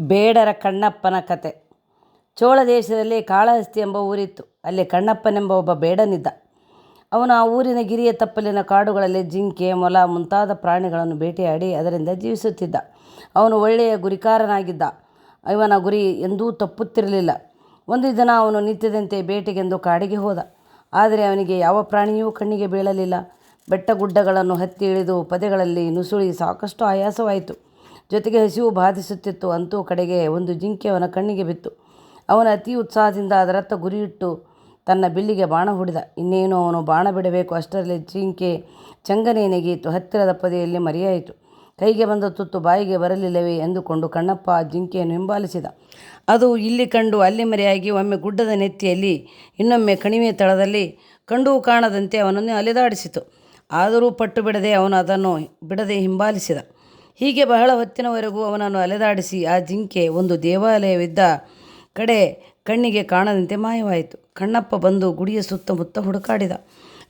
ಬೇಡರ ಕಣ್ಣಪ್ಪನ ಕತೆ. ಚೋಳ ದೇಶದಲ್ಲಿ ಕಾಳಹಸ್ತಿ ಎಂಬ ಊರಿತ್ತು. ಅಲ್ಲಿ ಕಣ್ಣಪ್ಪನೆಂಬ ಒಬ್ಬ ಬೇಡನಿದ್ದ. ಅವನು ಆ ಊರಿನ ಗಿರಿಯ ತಪ್ಪಲಿನ ಕಾಡುಗಳಲ್ಲಿ ಜಿಂಕೆ, ಮೊಲ ಮುಂತಾದ ಪ್ರಾಣಿಗಳನ್ನು ಭೇಟಿಯಾಡಿ ಅದರಿಂದ ಜೀವಿಸುತ್ತಿದ್ದ. ಅವನು ಒಳ್ಳೆಯ ಗುರಿಕಾರನಾಗಿದ್ದ. ಇವನ ಗುರಿ ಎಂದೂ ತಪ್ಪುತ್ತಿರಲಿಲ್ಲ. ಒಂದು ದಿನ ಅವನು ನಿತ್ಯದಂತೆ ಬೇಟೆಗೆಂದು ಕಾಡಿಗೆ ಹೋದ. ಆದರೆ ಅವನಿಗೆ ಯಾವ ಪ್ರಾಣಿಯೂ ಕಣ್ಣಿಗೆ ಬೀಳಲಿಲ್ಲ. ಬೆಟ್ಟ ಗುಡ್ಡಗಳನ್ನು ಹತ್ತಿ ಇಳಿದು ಪದೆಗಳಲ್ಲಿ ನುಸುಳಿ ಸಾಕಷ್ಟು ಆಯಾಸವಾಯಿತು. ಜೊತೆಗೆ ಹಸಿವು ಬಾಧಿಸುತ್ತಿತ್ತು. ಅಂತೂ ಕಡೆಗೆ ಒಂದು ಜಿಂಕೆ ಅವನ ಕಣ್ಣಿಗೆ ಬಿತ್ತು. ಅವನ ಅತಿ ಉತ್ಸಾಹದಿಂದ ಅದರತ್ತ ಗುರಿಯಿಟ್ಟು ತನ್ನ ಬಿಲ್ಲಿಗೆ ಬಾಣ ಹೂಡಿದ. ಇನ್ನೇನು ಅವನು ಬಾಣ ಬಿಡಬೇಕು ಅಷ್ಟರಲ್ಲಿ ಜಿಂಕೆ ಚಂಗನೆ ನೆಗೆಯಿತು. ಹತ್ತಿರದ ಪದೆಯಲ್ಲಿ ಮರೆಯಾಯಿತು. ಕೈಗೆ ಬಂದ ತುತ್ತು ಬಾಯಿಗೆ ಬರಲಿಲ್ಲವೇ ಎಂದುಕೊಂಡು ಕಣ್ಣಪ್ಪ ಆ ಜಿಂಕೆಯನ್ನು ಹಿಂಬಾಲಿಸಿದ. ಅದು ಇಲ್ಲಿ ಕಂಡು ಅಲ್ಲಿ ಮರೆಯಾಗಿ ಒಮ್ಮೆ ಗುಡ್ಡದ ನೆತ್ತಿಯಲ್ಲಿ, ಇನ್ನೊಮ್ಮೆ ಕಣಿವೆ ತಳದಲ್ಲಿ ಕಂಡು ಕಾಣದಂತೆ ಅವನನ್ನು ಅಲೆದಾಡಿಸಿತು. ಆದರೂ ಪಟ್ಟು ಬಿಡದೆ ಅವನು ಅದನ್ನು ಬಿಡದೆ ಹಿಂಬಾಲಿಸಿದ. ಹೀಗೆ ಬಹಳ ಹೊತ್ತಿನವರೆಗೂ ಅವನನ್ನು ಅಲೆದಾಡಿಸಿ ಆ ಜಿಂಕೆ ಒಂದು ದೇವಾಲಯವಿದ್ದ ಕಡೆ ಕಣ್ಣಿಗೆ ಕಾಣದಂತೆ ಮಾಯವಾಯಿತು. ಕಣ್ಣಪ್ಪ ಬಂದು ಗುಡಿಯ ಸುತ್ತಮುತ್ತ ಹುಡುಕಾಡಿದ.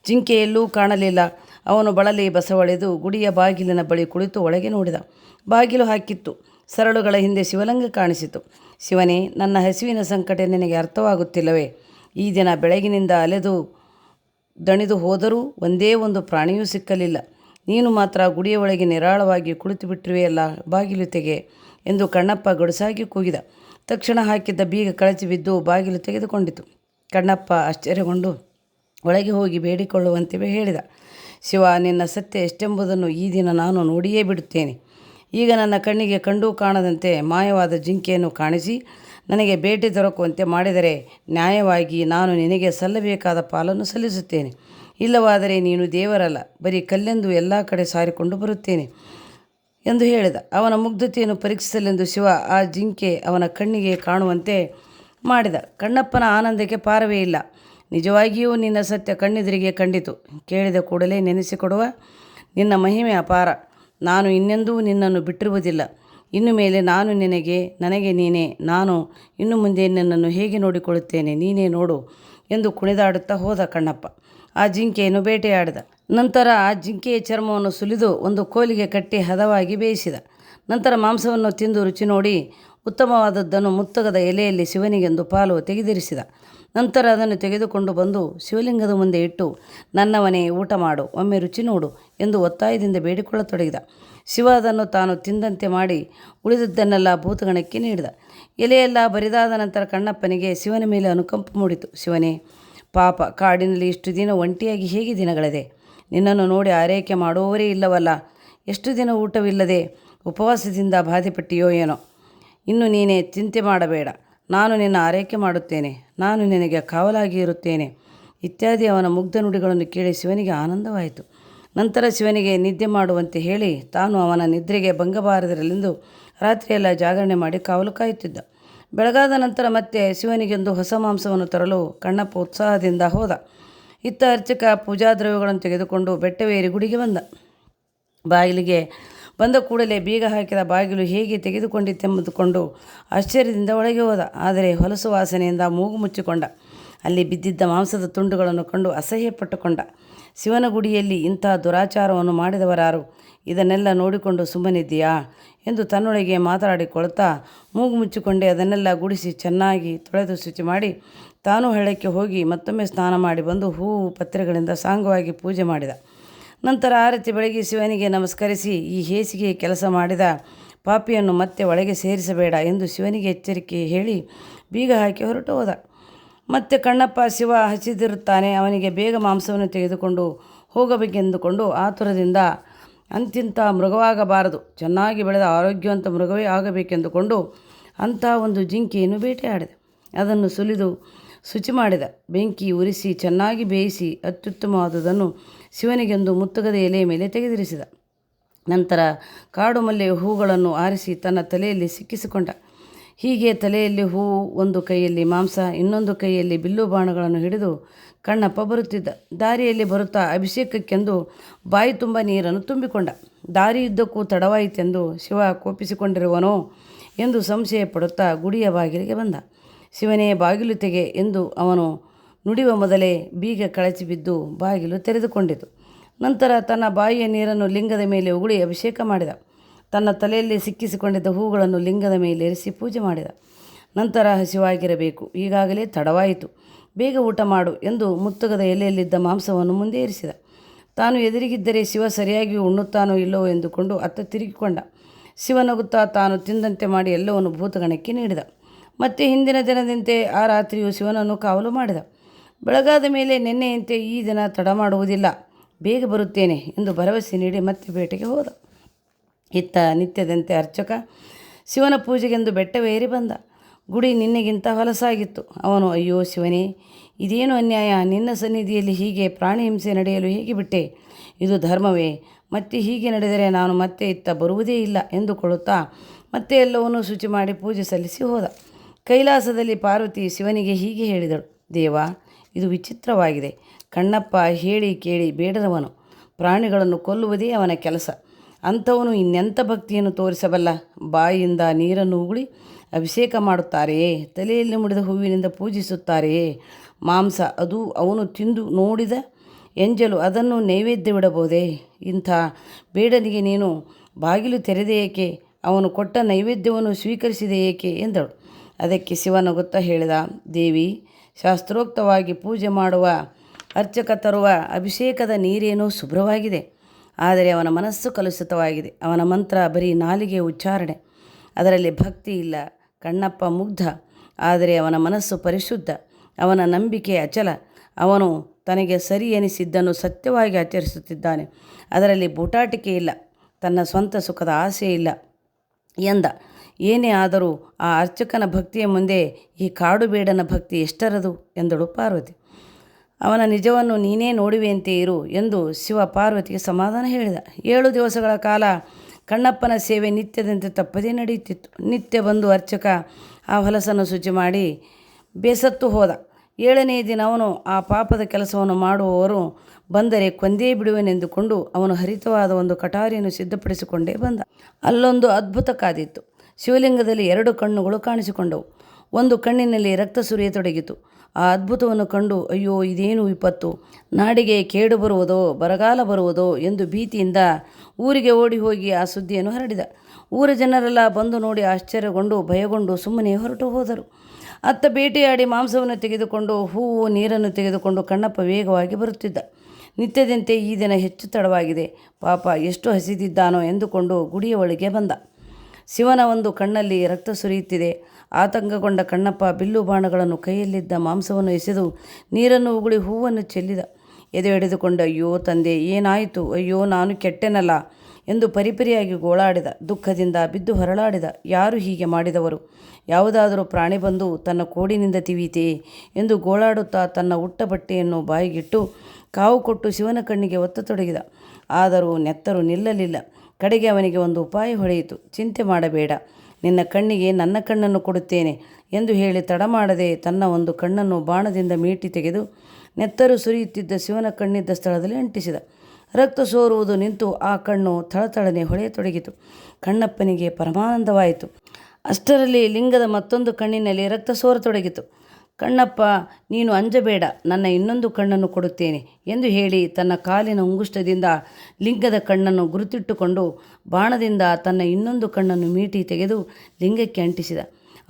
ಜಿಂಕೆ ಎಲ್ಲೂ ಕಾಣಲಿಲ್ಲ. ಅವನು ಬಳಲಿ ಬಸವಳೆದು ಗುಡಿಯ ಬಾಗಿಲಿನ ಬಳಿ ಕುಳಿತು ಒಳಗೆ ನೋಡಿದ. ಬಾಗಿಲು ಹಾಕಿತ್ತು. ಸರಳುಗಳ ಹಿಂದೆ ಶಿವಲಿಂಗ ಕಾಣಿಸಿತು. ಶಿವನೇ, ನನ್ನ ಹಸಿವಿನ ಸಂಕಟ ನಿನಗೆ ಅರ್ಥವಾಗುತ್ತಿಲ್ಲವೇ? ಈ ದಿನ ಬೆಳಗಿನಿಂದ ಅಲೆದು ದಣಿದು ಹೋದರೂ ಒಂದೇ ಒಂದು ಪ್ರಾಣಿಯೂ ಸಿಕ್ಕಲಿಲ್ಲ. ನೀನು ಮಾತ್ರ ಗುಡಿಯ ಒಳಗೆ ನಿರಾಳವಾಗಿ ಕುಳಿತು ಬಿಟ್ಟಿರುವೆಯಲ್ಲ ಬಾಗಿಲು ತೆಗೆ ಎಂದು ಕಣ್ಣಪ್ಪ ಗಡುಸಾಗಿ ಕೂಗಿದ. ತಕ್ಷಣ ಹಾಕಿದ್ದ ಬೀಗ ಕಳಚಿ ಬಿದ್ದು ಬಾಗಿಲು ತೆಗೆದುಕೊಂಡಿತು. ಕಣ್ಣಪ್ಪ ಆಶ್ಚರ್ಯಗೊಂಡು ಒಳಗೆ ಹೋಗಿ ಬೇಡಿಕೊಳ್ಳುವಂತೆ ಹೇಳಿದ. ಶಿವ, ನಿನ್ನ ಸತ್ಯ ಎಷ್ಟೆಂಬುದನ್ನು ಈ ದಿನ ನಾನು ನೋಡಿಯೇ ಬಿಡುತ್ತೇನೆ. ಈಗ ನನ್ನ ಕಣ್ಣಿಗೆ ಕಂಡೂ ಕಾಣದಂತೆ ಮಾಯವಾದ ಜಿಂಕೆಯನ್ನು ಕಾಣಿಸಿ ನನಗೆ ಬೇಟೆ ದೊರಕುವಂತೆ ಮಾಡಿದರೆ ನ್ಯಾಯವಾಗಿ ನಾನು ನಿನಗೆ ಸಲ್ಲಬೇಕಾದ ಪಾಲನ್ನು ಸಲ್ಲಿಸುತ್ತೇನೆ. ಇಲ್ಲವಾದರೆ ನೀನು ದೇವರಲ್ಲ, ಬರೀ ಕಲ್ಲೆಂದು ಎಲ್ಲ ಕಡೆ ಸಾರಿಕೊಂಡು ಬರುತ್ತೇನೆ ಎಂದು ಹೇಳಿದ. ಅವನ ಮುಗ್ಧತೆಯನ್ನು ಪರೀಕ್ಷಿಸಲೆಂದು ಶಿವ ಆ ಜಿಂಕೆ ಅವನ ಕಣ್ಣಿಗೆ ಕಾಣುವಂತೆ ಮಾಡಿದ. ಕಣ್ಣಪ್ಪನ ಆನಂದಕ್ಕೆ ಪಾರವೇ ಇಲ್ಲ. ನಿಜವಾಗಿಯೂ ನಿನ್ನ ಸತ್ಯ ಕಣ್ಣೆದುರಿಗೆ ಕಂಡಿತು. ಕೇಳಿದ ಕೂಡಲೇ ನೆನೆಸಿಕೊಡುವ ನಿನ್ನ ಮಹಿಮೆ ಅಪಾರ. ನಾನು ಇನ್ನೆಂದೂ ನಿನ್ನನ್ನು ಬಿಟ್ಟಿರುವುದಿಲ್ಲ. ಇನ್ನು ಮೇಲೆ ನಾನು ನಿನಗೆ, ನನಗೆ ನೀನೇ, ನಾನು ಇನ್ನು ಮುಂದೆ ನನ್ನನ್ನು ಹೇಗೆ ನೋಡಿಕೊಳ್ಳುತ್ತೇನೆ ನೀನೇ ನೋಡು ಎಂದು ಕುಣಿದಾಡುತ್ತಾ ಹೋದ ಕಣ್ಣಪ್ಪ. ಆ ಜಿಂಕೆಯನ್ನು ಬೇಟೆಯಾಡಿದ. ನಂತರ ಆ ಜಿಂಕೆಯ ಚರ್ಮವನ್ನು ಸುಲಿದು ಒಂದು ಕೋಲಿಗೆ ಕಟ್ಟಿ ಹದವಾಗಿ ಬೇಯಿಸಿದ. ನಂತರ ಮಾಂಸವನ್ನು ತಿಂದು ರುಚಿ ನೋಡಿ ಉತ್ತಮವಾದದ್ದನ್ನು ಮುತ್ತಗದ ಎಲೆಯಲ್ಲಿ ಶಿವನಿಗೆಂದು ಪಾಲು ತೆಗೆದಿರಿಸಿದ. ನಂತರ ಅದನ್ನು ತೆಗೆದುಕೊಂಡು ಬಂದು ಶಿವಲಿಂಗದ ಮುಂದೆ ಇಟ್ಟು, ನನ್ನವನೇ, ಊಟ ಮಾಡು, ಒಮ್ಮೆ ರುಚಿ ನೋಡು ಎಂದು ಒತ್ತಾಯದಿಂದ ಬೇಡಿಕೊಳ್ಳತೊಡಗಿದ. ಶಿವ ಅದನ್ನು ತಾನು ತಿಂದಂತೆ ಮಾಡಿ ಉಳಿದದ್ದನ್ನೆಲ್ಲ ಭೂತಗಣಕ್ಕೆ ನೀಡಿದ. ಎಲೆಯೆಲ್ಲ ಬರಿದಾದ ನಂತರ ಕಣ್ಣಪ್ಪನಿಗೆ ಶಿವನ ಮೇಲೆ ಅನುಕಂಪ ಮೂಡಿತು. ಶಿವನೇ ಪಾಪ ಕಾಡಿನಲ್ಲಿ ಇಷ್ಟು ದಿನ ಒಂಟಿಯಾಗಿ ಹೇಗೆ ದಿನಗಳಿದೆ? ನಿನ್ನನ್ನು ನೋಡಿ ಆರೈಕೆ ಮಾಡುವವರೇ ಇಲ್ಲವಲ್ಲ. ಎಷ್ಟು ದಿನ ಊಟವಿಲ್ಲದೆ ಉಪವಾಸದಿಂದ ಬಾಧೆಪಟ್ಟಿಯೋ ಏನೋ. ಇನ್ನು ನೀನೇ ಚಿಂತೆ ಮಾಡಬೇಡ. ನಾನು ನಿನ್ನ ಆರೈಕೆ ಮಾಡುತ್ತೇನೆ. ನಾನು ನಿನಗೆ ಕಾವಲಾಗಿ ಇರುತ್ತೇನೆ. ಇತ್ಯಾದಿ ಅವನ ಮುಗ್ಧ ನುಡಿಗಳನ್ನು ಕೇಳಿ ಶಿವನಿಗೆ ಆನಂದವಾಯಿತು. ನಂತರ ಶಿವನಿಗೆ ನಿದ್ದೆ ಮಾಡುವಂತೆ ಹೇಳಿ ತಾನು ಅವನ ನಿದ್ರೆಗೆ ಭಂಗಬಾರದಿರಲೆಂದು ರಾತ್ರಿಯೆಲ್ಲ ಜಾಗರಣೆ ಮಾಡಿ ಕಾವಲು ಕಾಯುತ್ತಿದ್ದ. ಬೆಳಗಾದ ನಂತರ ಮತ್ತೆ ಶಿವನಿಗೆಂದು ಹೊಸ ಮಾಂಸವನ್ನು ತರಲು ಕಣ್ಣಪ್ಪ ಉತ್ಸಾಹದಿಂದ ಹೋದ. ಇತ್ತ ಅರ್ಚಕ ಪೂಜಾ ದ್ರವ್ಯಗಳನ್ನು ತೆಗೆದುಕೊಂಡು ಬೆಟ್ಟವೇರಿ ಗುಡಿಗೆ ಬಂದ. ಬಾಗಿಲಿಗೆ ಬಂದ ಕೂಡಲೇ ಬೀಗ ಹಾಕಿದ ಬಾಗಿಲು ಹೇಗೆ ತೆಗೆದುಕೊಂಡಿತ್ತೆಂಬುದುಕೊಂಡು ಆಶ್ಚರ್ಯದಿಂದ ಒಳಗೆ ಹೋದ. ಆದರೆ ಹೊಲಸು ವಾಸನೆಯಿಂದ ಮೂಗು ಮುಚ್ಚಿಕೊಂಡ. ಅಲ್ಲಿ ಬಿದ್ದಿದ್ದ ಮಾಂಸದ ತುಂಡುಗಳನ್ನು ಕಂಡು ಅಸಹ್ಯಪಟ್ಟುಕೊಂಡ. ಶಿವನ ಗುಡಿಯಲ್ಲಿ ಇಂಥ ದುರಾಚಾರವನ್ನು ಮಾಡಿದವರಾರು. ಇದನ್ನೆಲ್ಲ ನೋಡಿಕೊಂಡು ಸುಮ್ಮನಿದ್ದೀಯಾ? ಎಂದು ತನ್ನೊಳಗೆ ಮಾತನಾಡಿಕೊಳ್ತಾ ಮೂಗು ಮುಚ್ಚಿಕೊಂಡೇ ಅದನ್ನೆಲ್ಲ ಗುಡಿಸಿ ಚೆನ್ನಾಗಿ ತೊಳೆದು ಶುಚಿ ಮಾಡಿ ತಾನು ಹಳ್ಳಕ್ಕೆ ಹೋಗಿ ಮತ್ತೊಮ್ಮೆ ಸ್ನಾನ ಮಾಡಿ ಬಂದು ಹೂವು ಪತ್ರೆಗಳಿಂದ ಸಾಂಗವಾಗಿ ಪೂಜೆ ಮಾಡಿದ. ನಂತರ ಆರತಿ ಬೆಳಗ್ಗೆ ಶಿವನಿಗೆ ನಮಸ್ಕರಿಸಿ ಈ ಹೇಸಿಗೆ ಕೆಲಸ ಮಾಡಿದ. ಪಾಪಿಯನ್ನು ಮತ್ತೆ ಒಳಗೆ ಸೇರಿಸಬೇಡ ಎಂದು ಶಿವನಿಗೆ ಎಚ್ಚರಿಕೆ ಹೇಳಿ ಬೀಗ ಹಾಕಿ ಹೊರಟು ಹೋದ. ಮತ್ತೆ ಕಣ್ಣಪ್ಪ ಶಿವ ಹಸಿದಿರುತ್ತಾನೆ. ಅವನಿಗೆ ಬೇಗ ಮಾಂಸವನ್ನು ತೆಗೆದುಕೊಂಡು ಹೋಗಬೇಕೆಂದುಕೊಂಡು ಆತುರದಿಂದ ಅಂತಿಂಥ ಮೃಗವಾಗಬಾರದು. ಚೆನ್ನಾಗಿ ಬೆಳೆದ ಆರೋಗ್ಯವಂತ ಮೃಗವೇ ಆಗಬೇಕೆಂದುಕೊಂಡು ಅಂಥ ಒಂದು ಜಿಂಕೆಯನ್ನು ಬೇಟೆಯಾಡಿದೆ. ಅದನ್ನು ಸುಲಿದು ಶುಚಿ ಮಾಡಿದ. ಬೆಂಕಿ ಉರಿಸಿ, ಚೆನ್ನಾಗಿ ಬೇಯಿಸಿ ಅತ್ಯುತ್ತಮವಾದುದನ್ನು ಶಿವನಿಗೆಂದು ಮುತ್ತುಗದ ಎಲೆಯ ಮೇಲೆ ತೆಗೆದಿರಿಸಿದ. ನಂತರ ಕಾಡು ಮಲ್ಲೆಯ ಹೂಗಳನ್ನು ಆರಿಸಿ ತನ್ನ ತಲೆಯಲ್ಲಿ ಸಿಕ್ಕಿಸಿಕೊಂಡ. ಹೀಗೆ ತಲೆಯಲ್ಲಿ ಹೂವು ಒಂದು ಕೈಯಲ್ಲಿ ಮಾಂಸ, ಇನ್ನೊಂದು ಕೈಯಲ್ಲಿ ಬಿಲ್ಲು ಬಾಣಗಳನ್ನು ಹಿಡಿದು ಕಣ್ಣಪ್ಪ ಬರುತ್ತಿದ್ದ. ದಾರಿಯಲ್ಲಿ ಬರುತ್ತಾ ಅಭಿಷೇಕಕ್ಕೆಂದು ಬಾಯಿ ತುಂಬ ನೀರನ್ನು ತುಂಬಿಕೊಂಡ. ದಾರಿಯುದ್ದಕ್ಕೂ ತಡವಾಯಿತೆಂದು ಶಿವ ಕೋಪಿಸಿಕೊಂಡಿರುವನೋ ಎಂದು ಸಂಶಯ ಪಡುತ್ತಾ ಗುಡಿಯ ಬಾಗಿಲಿಗೆ ಬಂದ. ಶಿವನೇ, ಬಾಗಿಲು ತೆಗೆ ಎಂದು ಅವನು ನುಡಿಯುವ ಮೊದಲೇ ಬೀಗ ಕಳಚಿ ಬಿದ್ದು ಬಾಗಿಲು ತೆರೆದುಕೊಂಡಿತು. ನಂತರ ತನ್ನ ಬಾಯಿಯ ನೀರನ್ನು ಲಿಂಗದ ಮೇಲೆ ಉಗುಳಿ ಅಭಿಷೇಕ ಮಾಡಿದ. ತನ್ನ ತಲೆಯಲ್ಲಿ ಸಿಕ್ಕಿಸಿಕೊಂಡಿದ್ದ ಹೂಗಳನ್ನು ಲಿಂಗದ ಮೇಲೆ ಇರಿಸಿ ಪೂಜೆ ಮಾಡಿದ. ನಂತರ ಹಸಿವಾಗಿರಬೇಕು. ಈಗಾಗಲೇ ತಡವಾಯಿತು. ಬೇಗ ಊಟ ಮಾಡು ಎಂದು ಮುತ್ತುಗದ ಎಲೆಯಲ್ಲಿದ್ದ ಮಾಂಸವನ್ನು ಮುಂದೆ ಇರಿಸಿದ. ತಾನು ಎದುರಿಗಿದ್ದರೆ ಶಿವ ಸರಿಯಾಗಿ ಉಣ್ಣುತ್ತಾನೋ ಇಲ್ಲವೋ ಎಂದುಕೊಂಡು ಅತ್ತ ತಿರುಗಿಕೊಂಡ. ಶಿವನಗುತ್ತಾ ತಾನು ತಿಂದಂತೆ ಮಾಡಿ ಎಲ್ಲವನ್ನು ಭೂತಗಣಕ್ಕೆ ನೀಡಿದ. ಮತ್ತೆ ಹಿಂದಿನ ದಿನದಂತೆ ಆ ರಾತ್ರಿಯು ಶಿವನನ್ನು ಕಾವಲು ಮಾಡಿದ. ಬೆಳಗಾದ ಮೇಲೆ ನಿನ್ನೆಯಂತೆ ಈ ದಿನ ತಡ ಮಾಡುವುದಿಲ್ಲ. ಬೇಗ ಬರುತ್ತೇನೆ ಎಂದು ಭರವಸೆ ನೀಡಿ ಮತ್ತೆ ಬೇಟೆಗೆ ಹೋದ. ಇತ್ತ ನಿತ್ಯದಂತೆ ಅರ್ಚಕ ಶಿವನ ಪೂಜೆಗೆಂದು ಬೆಟ್ಟವೇರಿ ಬಂದ. ಗುಡಿ ನಿನ್ನೆಗಿಂತ ಹೊಲಸಾಗಿತ್ತು. ಅವನು, ಅಯ್ಯೋ ಶಿವನೇ, ಇದೇನು ಅನ್ಯಾಯ? ನಿನ್ನ ಸನ್ನಿಧಿಯಲ್ಲಿ ಹೀಗೆ ಪ್ರಾಣಿ ಹಿಂಸೆ ನಡೆಯಲು ಹೇಗೆ ಬಿಟ್ಟೆ? ಇದು ಧರ್ಮವೇ. ಮತ್ತೆ ಹೀಗೆ ನಡೆದರೆ ನಾನು ಮತ್ತೆ ಇತ್ತ ಬರುವುದೇ ಇಲ್ಲ ಎಂದುಕೊಳ್ಳುತ್ತಾ ಮತ್ತೆ ಎಲ್ಲವನ್ನೂ ಶುಚಿ ಮಾಡಿ ಪೂಜೆ ಸಲ್ಲಿಸಿ ಹೋದ. ಕೈಲಾಸದಲ್ಲಿ ಪಾರ್ವತಿ ಶಿವನಿಗೆ ಹೀಗೆ ಹೇಳಿದಳು, ದೇವ, ಇದು ವಿಚಿತ್ರವಾಗಿದೆ. ಕಣ್ಣಪ್ಪ ಹೇಳಿ ಕೇಳಿ ಬೇಡದವನು. ಪ್ರಾಣಿಗಳನ್ನು ಕೊಲ್ಲುವುದೇ ಅವನ ಕೆಲಸ. ಅಂಥವನು ಇನ್ನೆಂಥ ಭಕ್ತಿಯನ್ನು ತೋರಿಸಬಲ್ಲ? ಬಾಯಿಯಿಂದ ನೀರನ್ನು ಉಗುಳಿ ಅಭಿಷೇಕ ಮಾಡುತ್ತಾರೆಯೇ ತಲೆಯಲ್ಲಿ ಮುಡಿದ ಹೂವಿನಿಂದ ಪೂಜಿಸುತ್ತಾರೆಯೇ ಮಾಂಸ, ಅದು ಅವನು ತಿಂದು ನೋಡಿದ ಎಂಜಲು ಅದನ್ನು ನೈವೇದ್ಯವಿಡಬಹುದೇ ಇಂಥ ಬೇಡನಿಗೆ ನೀನು ಬಾಗಿಲು ತೆರೆದ ಏಕೆ? ಅವನು ಕೊಟ್ಟ ನೈವೇದ್ಯವನ್ನು ಸ್ವೀಕರಿಸಿದೆ ಏಕೆ? ಎಂದಳು. ಅದಕ್ಕೆ ಶಿವನ ಗೊತ್ತ ಹೇಳಿದ, ದೇವಿ, ಶಾಸ್ತ್ರೋಕ್ತವಾಗಿ ಪೂಜೆ ಮಾಡುವ, ಅರ್ಚಕ ತರುವ ಅಭಿಷೇಕದ ನೀರೇನೋ ಶುಭ್ರವಾಗಿದೆ. ಆದರೆ ಅವನ ಮನಸ್ಸು ಕಲುಷಿತವಾಗಿದೆ. ಅವನ ಮಂತ್ರ ಬರೀ ನಾಲಿಗೆ ಉಚ್ಚಾರಣೆ. ಅದರಲ್ಲಿ ಭಕ್ತಿ ಇಲ್ಲ. ಕಣ್ಣಪ್ಪ ಮುಗ್ಧ. ಆದರೆ ಅವನ ಮನಸ್ಸು ಪರಿಶುದ್ಧ. ಅವನ ನಂಬಿಕೆ ಅಚಲ. ಅವನು ತನಗೆ ಸರಿ ಎನಿಸಿದ್ದನ್ನು ಸತ್ಯವಾಗಿ ಆಚರಿಸುತ್ತಿದ್ದಾನೆ. ಅದರಲ್ಲಿ ಬೂಟಾಟಿಕೆ ಇಲ್ಲ. ತನ್ನ ಸ್ವಂತ ಸುಖದ ಆಸೆ ಇಲ್ಲ ಎಂದ. ಏನೇ ಆದರೂ ಆ ಅರ್ಚಕನ ಭಕ್ತಿಯ ಮುಂದೆ ಈ ಕಾಡು ಬೇಡನ ಭಕ್ತಿ ಎಷ್ಟರದು? ಎಂದಳು ಪಾರ್ವತಿ. ಅವನ ನಿಜವನ್ನು ನೀನೇ ನೋಡುವೆಯಂತೆ ಇರು ಎಂದು ಶಿವ ಪಾರ್ವತಿಗೆ ಸಮಾಧಾನ ಹೇಳಿದ. ಏಳು ದಿವಸಗಳ ಕಾಲ ಕಣ್ಣಪ್ಪನ ಸೇವೆ ನಿತ್ಯದಂತೆ ತಪ್ಪದೇ ನಡೆಯುತ್ತಿತ್ತು. ನಿತ್ಯ ಬಂದು ಅರ್ಚಕ ಆ ಹೊಲಸನ್ನು ಶುಚಿ ಮಾಡಿ ಬೇಸತ್ತು ಹೋದ. ಏಳನೇ ದಿನ ಅವನು ಆ ಪಾಪದ ಕೆಲಸವನ್ನು ಮಾಡುವವರು ಬಂದರೆ ಕೊಂದೇ ಬಿಡುವೆನೆಂದುಕೊಂಡು ಅವನು ಹರಿತವಾದ ಒಂದು ಕಟಾರಿಯನ್ನು ಸಿದ್ಧಪಡಿಸಿಕೊಂಡೇ ಬಂದ. ಅಲ್ಲೊಂದು ಅದ್ಭುತ ಕಾದಿತ್ತು. ಶಿವಲಿಂಗದಲ್ಲಿ ಎರಡು ಕಣ್ಣುಗಳು ಕಾಣಿಸಿಕೊಂಡವು. ಒಂದು ಕಣ್ಣಿನಲ್ಲಿ ರಕ್ತ ಸುರಿಯತೊಡಗಿತು. ಆ ಅದ್ಭುತವನ್ನು ಕಂಡು, ಅಯ್ಯೋ, ಇದೇನು ವಿಪತ್ತು? ನಾಡಿಗೆ ಕೇಡು ಬರುವುದೋ, ಬರಗಾಲ ಬರುವುದೋ? ಎಂದು ಭೀತಿಯಿಂದ ಊರಿಗೆ ಓಡಿ ಹೋಗಿ ಆ ಸುದ್ದಿಯನ್ನು ಹರಡಿದ. ಊರ ಜನರೆಲ್ಲ ಬಂದು ನೋಡಿ ಆಶ್ಚರ್ಯಗೊಂಡು, ಭಯಗೊಂಡು ಸುಮ್ಮನೆ ಹೊರಟು ಹೋದರು. ಅತ್ತ ಬೇಟೆಯಾಡಿ ಮಾಂಸವನ್ನು ತೆಗೆದುಕೊಂಡು, ಹೂವು, ನೀರನ್ನು ತೆಗೆದುಕೊಂಡು ಕಣ್ಣಪ್ಪ ವೇಗವಾಗಿ ಬರುತ್ತಿದ್ದ. ನಿತ್ಯದಂತೆ ಈ ದಿನ ಹೆಚ್ಚು ತಡವಾಗಿದೆ. ಪಾಪ, ಎಷ್ಟು ಹಸಿದಿದ್ದಾನೋ ಎಂದುಕೊಂಡು ಗುಡಿಯ ಒಳಗೆ ಬಂದ. ಶಿವನ ಒಂದು ಕಣ್ಣಲ್ಲಿ ರಕ್ತ ಸುರಿಯುತ್ತಿದೆ. ಆತಂಕಗೊಂಡ ಕಣ್ಣಪ್ಪ ಬಿಲ್ಲು ಬಾಣಗಳನ್ನು ಕೈಯಲ್ಲಿದ್ದ ಮಾಂಸವನ್ನು ಎಸೆದು ನೀರನ್ನು ಉಗುಳಿ ಹೂವನ್ನು ಚೆಲ್ಲಿದ. ಎದೆ ಹಿಡಿದುಕೊಂಡು ಅಯ್ಯೋ ತಂದೆ, ಏನಾಯಿತು? ಅಯ್ಯೋ, ನಾನು ಕೆಟ್ಟೆನಲ್ಲ ಎಂದು ಪರಿಪರಿಯಾಗಿ ಗೋಳಾಡಿದ. ದುಃಖದಿಂದ ಬಿದ್ದು ಹೊರಳಾಡಿದ. ಯಾರು ಹೀಗೆ ಮಾಡಿದವರು? ಯಾವುದಾದರೂ ಪ್ರಾಣಿ ಬಂದು ತನ್ನ ಕೋಡಿನಿಂದ ತಿವೀತೆ ಎಂದು ಗೋಳಾಡುತ್ತಾ ತನ್ನ ಉಟ್ಟ ಬಟ್ಟೆಯನ್ನು ಬಾಯಿಗಿಟ್ಟು ಕಾವು ಕೊಟ್ಟು ಶಿವನ ಕಣ್ಣಿಗೆ ಒತ್ತತೊಡಗಿದ. ಆದರೂ ನೆತ್ತರು ನಿಲ್ಲಲಿಲ್ಲ. ಕಡೆಗೆ ಅವನಿಗೆ ಒಂದು ಉಪಾಯ ಹೊಳೆಯಿತು. ಚಿಂತೆ ಮಾಡಬೇಡ. ನಿನ್ನ ಕಣ್ಣಿಗೆ ನನ್ನ ಕಣ್ಣನ್ನು ಕೊಡುತ್ತೇನೆ ಎಂದು ಹೇಳಿ ತಡ ಮಾಡದೆ ತನ್ನ ಒಂದು ಕಣ್ಣನ್ನು ಬಾಣದಿಂದ ಮೀಟಿ ತೆಗೆದು ನೆತ್ತರು ಸುರಿಯುತ್ತಿದ್ದ ಶಿವನ ಕಣ್ಣಿದ್ದ ಸ್ಥಳದಲ್ಲಿ ಅಂಟಿಸಿದ. ರಕ್ತ ಸೋರುವುದು ನಿಂತು ಆ ಕಣ್ಣು ಥಳಥಳನೆ ಹೊಳೆಯತೊಡಗಿತು. ಕಣ್ಣಪ್ಪನಿಗೆ ಪರಮಾನಂದವಾಯಿತು. ಅಷ್ಟರಲ್ಲಿ ಲಿಂಗದ ಮತ್ತೊಂದು ಕಣ್ಣಿನಲ್ಲಿ ರಕ್ತ ಸೋರತೊಡಗಿತು. ಕಣ್ಣಪ್ಪ, ನೀನು ಅಂಜಬೇಡ, ನನ್ನ ಇನ್ನೊಂದು ಕಣ್ಣನ್ನು ಕೊಡುತ್ತೇನೆ ಎಂದು ಹೇಳಿ ತನ್ನ ಕಾಲಿನ ಉಂಗುಷ್ಟದಿಂದ ಲಿಂಗದ ಕಣ್ಣನ್ನು ಗುರುತಿಟ್ಟುಕೊಂಡು ಬಾಣದಿಂದ ತನ್ನ ಇನ್ನೊಂದು ಕಣ್ಣನ್ನು ಮೀಟಿ ತೆಗೆದು ಲಿಂಗಕ್ಕೆ ಅಂಟಿಸಿದ.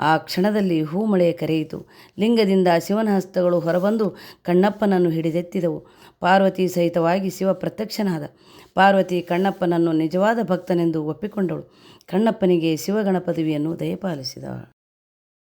ಆ ಕ್ಷಣದಲ್ಲಿ ಹೂಮಳೆ ಕರೆಯಿತು. ಲಿಂಗದಿಂದ ಶಿವನ ಹಸ್ತಗಳು ಹೊರಬಂದು ಕಣ್ಣಪ್ಪನನ್ನು ಹಿಡಿದೆತ್ತಿದವು. ಪಾರ್ವತಿ ಸಹಿತವಾಗಿ ಶಿವ ಪ್ರತ್ಯಕ್ಷನಾದ. ಪಾರ್ವತಿ ಕಣ್ಣಪ್ಪನನ್ನು ನಿಜವಾದ ಭಕ್ತನೆಂದು ಒಪ್ಪಿಕೊಂಡಳು. ಕಣ್ಣಪ್ಪನಿಗೆ ಶಿವಗಣ ಪದವಿಯನ್ನು ದಯಪಾಲಿಸಿದ.